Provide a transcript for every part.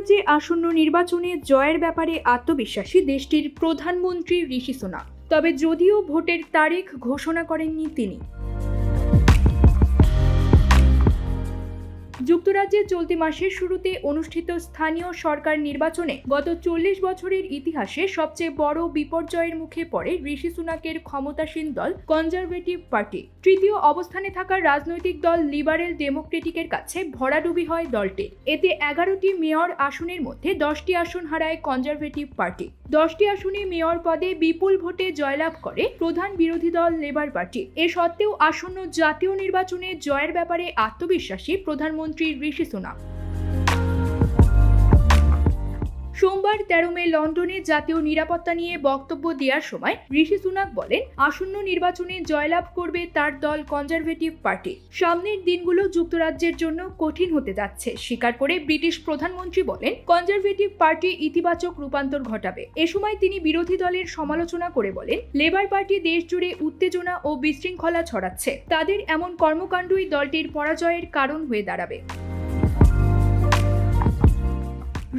যুক্তরাজ্যে আসন্ন নির্বাচনে জয়ের ব্যাপারে আত্মবিশ্বাসী দেশটির প্রধানমন্ত্রী ঋষি সোনা তবে যদিও ভোটের তারিখ ঘোষণা করেননি তিনি। যুক্তরাজ্যে চলতি মাসের শুরুতে অনুষ্ঠিত স্থানীয় সরকার নির্বাচনে গত চল্লিশ বছরের ইতিহাসে সবচেয়ে বড় বিপর্যয়ের মুখে পড়ে ঋষি সুনাকের ক্ষমতাসীন দল কনজারভেটিভ পার্টি। তৃতীয় অবস্থানে থাকা রাজনৈতিক দল লিবারেল ডেমোক্রেটিকের কাছে ভরাডুবি হয় দলটির এতে এগারোটি মেয়র আসনের মধ্যে দশটি আসন হারায় কনজারভেটিভ পার্টি। দশটি আসনে মেয়র পদে বিপুল ভোটে জয়লাভ করে প্রধান বিরোধী দল লেবার পার্টি। এ সত্ত্বেও আসন্ন জাতীয় নির্বাচনে জয়ের ব্যাপারে আত্মবিশ্বাসী প্রধানমন্ত্রী ঋষি সুনাক। সোমবার তেরো মে লন্ডনে জাতীয় নিরাপত্তা নিয়ে বক্তব্য দেওয়ার সময় ঋষি সুনাক বলেন, আসন্ন নির্বাচনে জয়লাভ করবে তার দল কনজারভেটিভ পার্টি। সামনের দিনগুলো যুক্তরাজ্যের জন্য কঠিন হতে যাচ্ছে, স্বীকার করে ব্রিটিশ প্রধানমন্ত্রী বলেন, কনজারভেটিভ পার্টি ইতিবাচক রূপান্তর ঘটাবে। এ সময় তিনি বিরোধী দলের সমালোচনা করে বলেন, লেবার পার্টি দেশ জুড়ে উত্তেজনা ও বিশৃঙ্খলা ছড়াচ্ছে। তাদের এমন কর্মকাণ্ডই দলটির পরাজয়ের কারণ হয়ে দাঁড়াবে।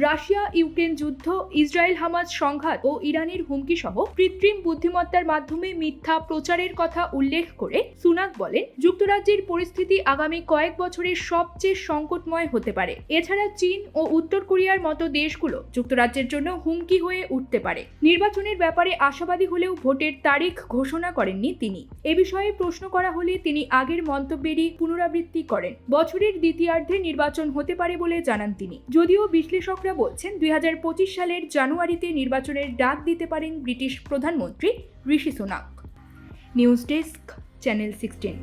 রাশিয়া, ইউক্রেন যুদ্ধ, ইসরায়েল হামাজ সংঘাত ও ইরানের হুমকি সহ কৃত্রিম বুদ্ধিমত্তার মাধ্যমে মিথ্যা প্রচারের কথা উল্লেখ করে সুনাক বলেন, যুক্তরাজ্যের পরিস্থিতি আগামী কয়েক বছরের সবচেয়ে সংকটময় হতে পারে। এছাড়া চীন ও উত্তর কোরিয়ার মতো দেশগুলো যুক্তরাজ্যের জন্য হুমকি হয়ে উঠতে পারে। নির্বাচনের ব্যাপারে আশাবাদী হলেও ভোটের তারিখ ঘোষণা করেননি তিনি। এ বিষয়ে প্রশ্ন করা হলে তিনি আগের মন্তব্যেরই পুনরাবৃত্তি করেন। বছরের দ্বিতীয়ার্ধে নির্বাচন হতে পারে বলে জানান তিনি। যদিও বিশ্লেষকরা বলছেন, দুই হাজার পঁচিশ সালের জানুয়ারিতে নির্বাচনের ডাক দিতে পারেন ব্রিটিশ প্রধানমন্ত্রী Rishi Sunak. News desk, channel sixteen.